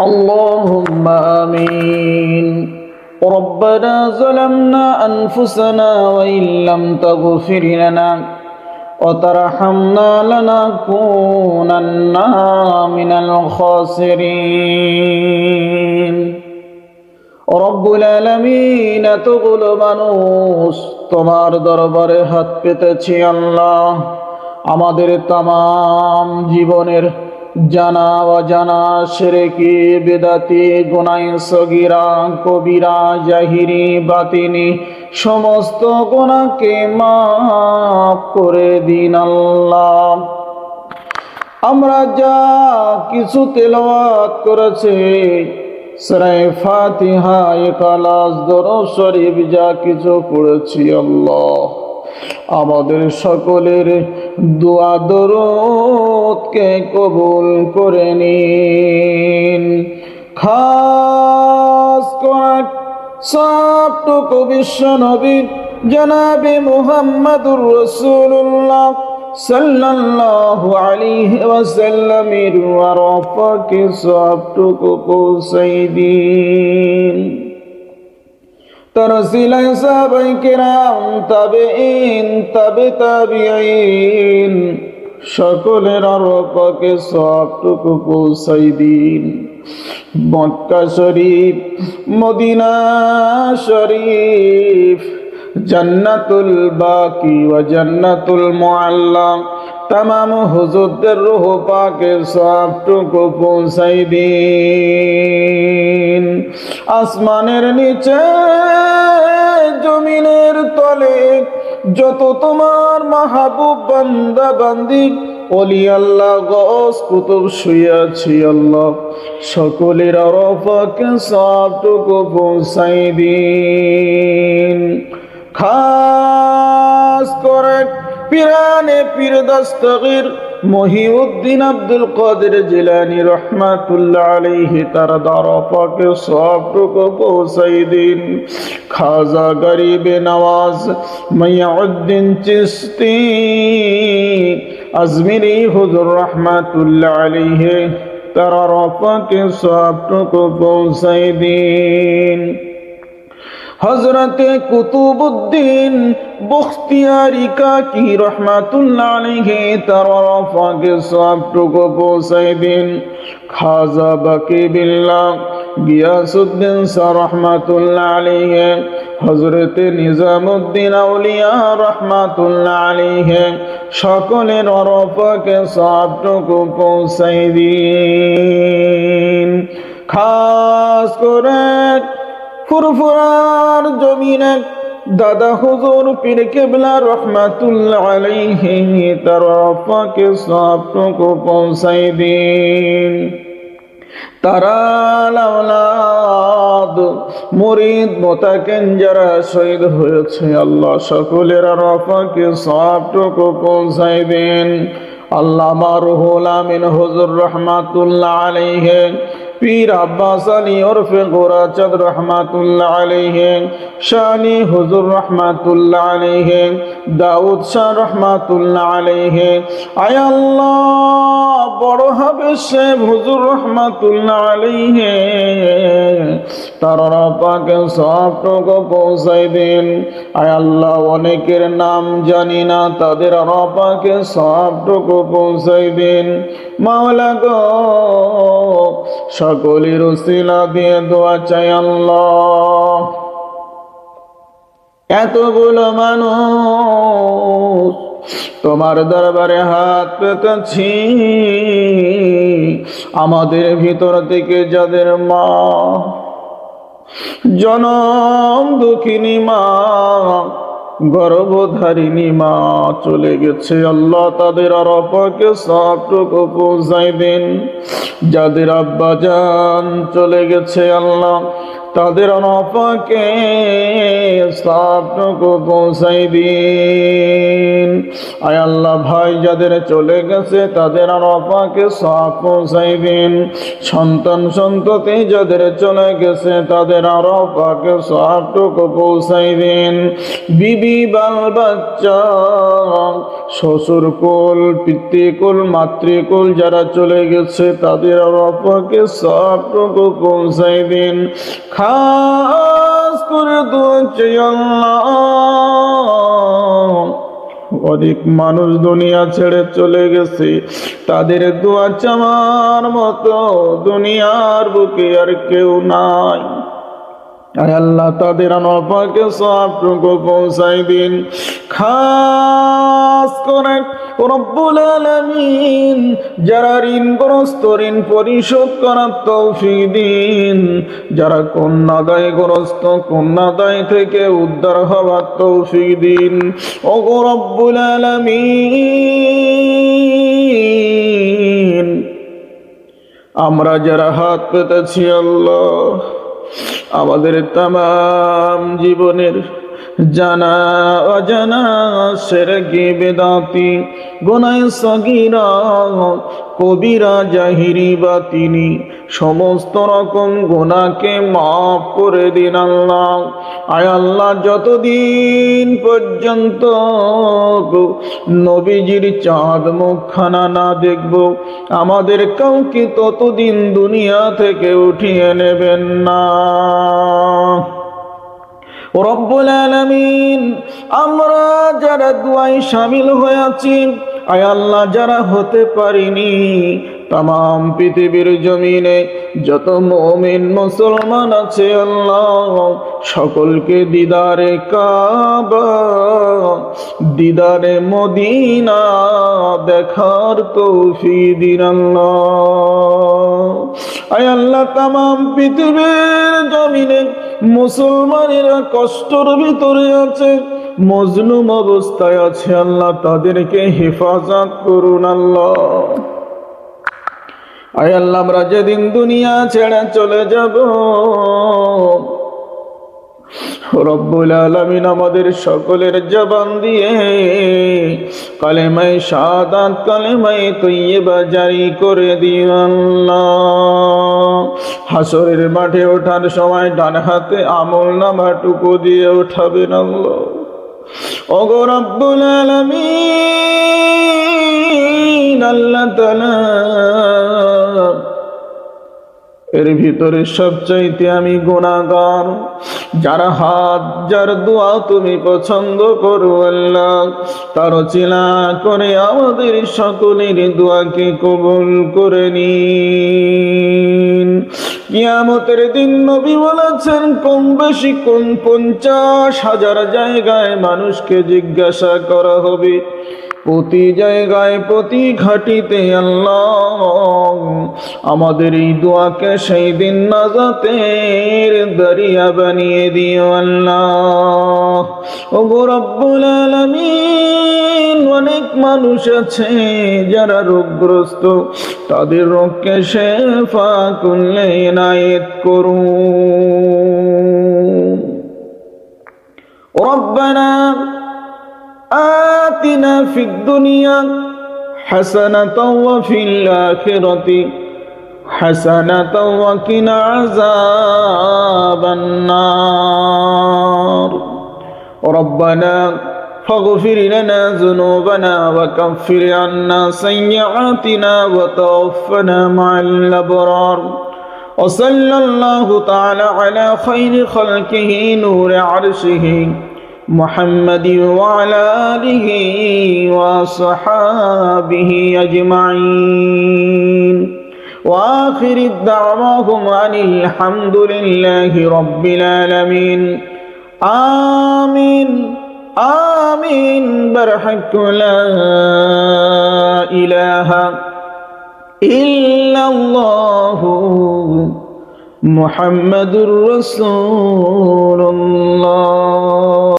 اللهم آمين ربنا ظلمنا أنفسنا وإن لم تغفر لنا وترحمنا لنكونن من الخاسرين রব্বুল আলমিন এতগুলো মানুষ তোমার দরবারে হাত পেতেছি আল্লাহ আমাদের তাম জীবনের জানা অজানা সেরেকি বেদাতি গোনাই সগিরা কবিরা জাহিরি বাতিনি, সমস্ত গোনাকে মাফ করে দিন আল্লাহ। আমরা যা কিছু তেলাওয়াত করেছে সরাই ফাতিহা একালাস দরব শরীফ, যা কিছু পড়েছি আল্লাহ। আমাদের সকলের দোয়া দরদকে কবুল করে নিন। খাস সবটুকু বিশ্ব নবী, জনাবে মুহাম্মদুর রসুল্লাহ সাল্লাল্লাহু আলাইহি ওয়াসাল্লামের সবটুকু পৌঁছাই দিন। তবে ইন তবে সকলের আরফাকে সবটুকু পৌঁছাই দিন। মক্কা শরীফ, মদিনা শরীফ, জান্নাতুল বাকি ও জান্নাতুল মুআল্লাম তামাম হুজুরদের রুহ পাকে সবটুকু পৌঁছাই দিন। আসমানের নিচে জমিনের তলে যত তোমার মাহবুব বান্দা বান্দি অলি আল্লাহ গস কুতুব শুয়াছি আল্লাহ। সকলের আরফাকে সবটুকু পৌঁছাই দিন। খাস করে পিরানে পীর দস্তগীর মহিউদ্দিন আব্দুল কাদের জিলানি রহমাতুল্লাহ আলাইহি তার দরফাকে সবটুকু পৌঁছাই দিন। খাজা গরিবে নওয়াজ মাইয়াউদ্দিন চিস্তি, আজমিরি হুজুর রহমাতুল্লাহ আলাইহি তার রফাকে সবটুকু পৌঁছাই দিন। হজরতে কুতুবুদ্দিন বখতিয়ারি কাকি রহমাতুল্লাহ আলাইহি তার রফাকে সবটুকু পৌঁছাই দিন। খাজা বাকি বিল্লাহ গিয়াসুদ্দিন সা রহমাতুল্লাহ আলাইহি হজরতে নিজামুদ্দিন আউলিয়া রহমাতুল্লাহ আলাইহি, সকলের রফাকে সবটুকু পৌঁছাই দিন। খাস করে ফুরফুরার জমিনে দাদা হুজুর পীর কেবলা রহমাতুল্লাহ আলাইহি তার আপাকে সবটুকু পৌঁছাই দিন। তারা শহীদ হয়েছে, আল্লাহ দিন। আল্লাহ হুজুর রহমাতুল্লাহ আলাইহি পীর আব্বাস আলী ওরফে গোরাচাঁদ রহমাতুল্লাহ আলাইহে শানি হুজুর রহমাতুল্লাহ আলাইহে দাউদ শাহ রহমাতুল্লাহ আলাইহে। আয় আল্লাহ, বড় হবে সে হুজুর রহমাতুল্লাহ আলাইহে। তারা পাকে সবটুকু পৌঁছাই দিন। আয় আল্লাহ, অনেকের নাম জানি না, তাদের পাকে সবটুকু পৌঁছাই দিন। মাওলা গো, সকলের উসিলা দিয়ে দোয়া চাই আল্লাহ। এতগুলো মানুষ তোমার দরবারে হাত পেতেছি আমাদের ভিতর থেকে যাদের মা, জনম দুঃখিনী মা, গর্ভধারিণী মা চলে গেছে। আল্লাহ তাদের আর অপাকে সবটুকু পৌঁছাই দিন। যাদের আব্বা যান চলে গেছে, আল্লাহ তাদের অনপাকে সবটুকু পৌঁছাই দিন। আয় আল্লাহ ভাই, যাদের চলে গেছে তাদের অনপাকে সব পৌঁছাই দিন। সন্তান সন্ততি যাদের চলে গেছে তাদের আরও পাকে সবটুকু পৌঁছাই দিন। বিবি, বাল বাচ্চা শ্বশুর কোল পিতৃকুল মাতৃকুল যারা চলে গেছে, তাদের আপাকে সবটুকু পৌঁছাই দিন। খাস করে দোয়া চাই অনেক মানুষ দুনিয়া ছেড়ে চলে গেছে, তাদের দোয়া চামার মতো দুনিয়ার বুকে আর কেউ নাই। আল্লাহ, তাদের আনপাকে সবটুকু পৌঁছাই দিন। খাস করে রব্বুল আলামিন, যারা ঋণগ্রস্ত, ঋণ পরিশোধ করার তৌফিক দিন। যারা কন্যাদায় গ্রস্ত কন্যাদায় থেকে উদ্ধার হওয়ার তৌফিক দিন। ও রব্বুল আলামিন, আমরা যারা হাত পেতেছি আল্লাহ আমাদের তাম জীবনের জানা অজানা সেরগি বেদাতি, গোনায় সগিরা, কবিরা জাহিরি বা তিনি। সমস্ত রকম গোনাকে মাফ করে দিন আল্লাহ। আয় আল্লাহ, যতদিন পর্যন্ত নবীজির চাঁদ মুখখানা না দেখব, আমাদের কাউকে ততদিন দুনিয়া থেকে উঠিয়ে নেবেন না। রব্বুল আলামিন, আমরা যারা দুয়াই সামিল হয়ে আছি, আয় আল্লাহ, যারা হতে পারিনি তাম পৃথিবীর জমিনে যত মমিন মুসলমান আছে আল্লাহ, সকলকে দিদারে কাবা, দিদারে মদিনা দেখার তৌফি দিন আল্লাহ। আয় আল্লাহ তাম পৃথিবীর জমিনে মুসলমানেরা কষ্টর ভিতরে আছে, মজলুম অবস্থায় আছে। আল্লাহ তাদেরকে হেফাজত করুন আল্লাহ। আয় আল্লাহ, আমরা যেদিন দুনিয়া ছেড়ে চলে যাব রব্বুল আলমিন আমাদের সকলের জবান দিয়ে কালেমাই সাদাত কালেমাই তৈবা জারি করে আল্লাহ হাসরের মাঠে ওঠার সময় ডান হাতে আমল নামাটুকু দিয়ে উঠাবেন আল্লাহ। ওগো রব্বুল আলমিন, আল্লাহ তালা এর ভিতরে সবচাইতে আমি গুণাগার। যার হাত, যার দোয়া তুমি পছন্দ করো আল্লাহ, তার চিলা করে আমাদের সকলের দোয়াকে কবুল করে নিন। কিয়ামতের দিন নবী বলেছেন, কম বেশি কোন পঞ্চাশ হাজার জায়গায় মানুষকে জিজ্ঞাসা করা হবে। প্রতি জায়গায় প্রতি ঘাটিতে আল্লাহ আমাদের এই দোয়াকে সেই দিন নাজাতের দরিয়া বানিয়ে দিও আল্লাহ ও রব্বুল আলামিন অনেক মানুষ আছে যারা রোগগ্রস্ত তাদের রোগকে শেফা করলে নায়েত করুন ربنا آتنا في الدنيا حسنة وفي الآخرة حسنة وقنا عذاب النار. ربنا فاغفر لنا ذنوبنا وكفر عنا سيئاتنا وتوفنا مع الأبرار. وصلى الله تعالى على خير خلقه نور عرشه. محمد وعلى آله وصحابه أجمعين. وآخر دعواهم أن الحمد لله رب العالمين. آمين. آمين. برحق لا إله إلا الله. محمد رسول الله.